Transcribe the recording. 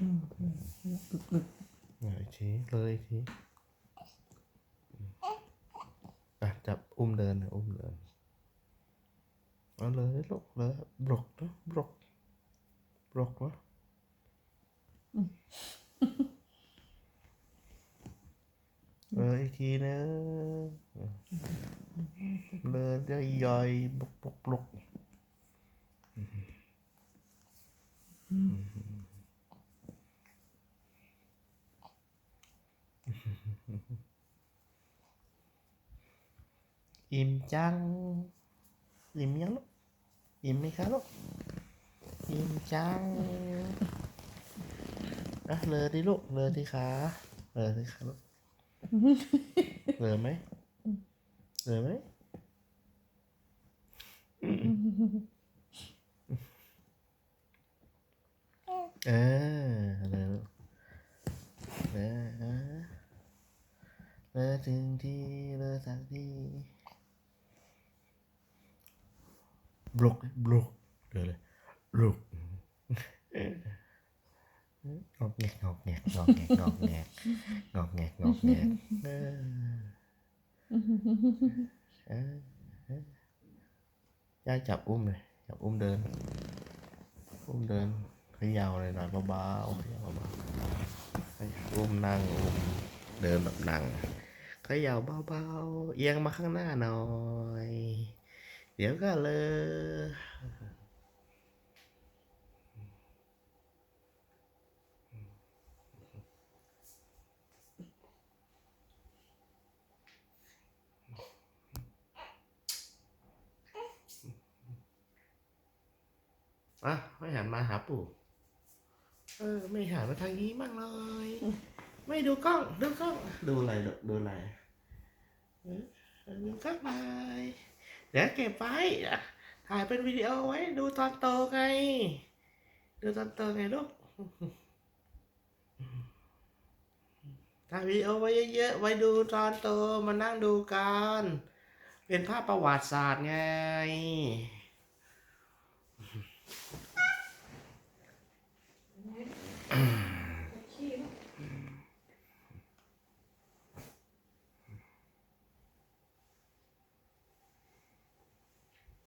อืมอืมอะอีกทีเลยอีกทีอะจับอุ้มเดินนะอุ้มเดินเอาเลยลูกเลยบล็อกนะบล็อกบล็อกนะเลยอีกทีนะเลยย่อยๆบล็อกบลกบลก อิ่มจัง อิ่มยังลูกอิ่มไหมคะลูกอิ่มจังอะเลอดิลูกเลอที่ขาเลอที่ขาลูกเลอไหมเลอไหมเออเลอลูกเลอเออเลอ ถึงที่เลอสักทีบลุกบลุกเดี๋ยวเลยบลุกงอกแงกงอกแงกงอกแงกงอกแงกงอกแงกงอกแงกเอเออเออย่าจับอุ้มเลยจับอุ้มเดิน อุ้มเดินเขยาวเลยหน่อยเบาๆเขยาวเบาๆอุ้มนั่งอุ้มเดินแบบนั่ง ขยาเบาๆ เอียงมาข้างหน้าหน่อย เดี๋ยวก็เลย อะ ไม่หันมาหาปู่ เออ ไม่หันมาทางนี้มั่งเลย ไม่ดูกล้อง ดูกล้อง ดูอะไรดูดูอะไรเออดูกล้องไปเดี๋ยวเก็บไว้อะถ่ายเป็นวิดีโอไว้ ดูตอนโตไง ดูตอนโตไงลูกถ่ายวิดีโอไว้เยอะๆ ไว้ดูตอนโตมานั่งดูกัน เป็นภาพประวัติศาสตร์ไง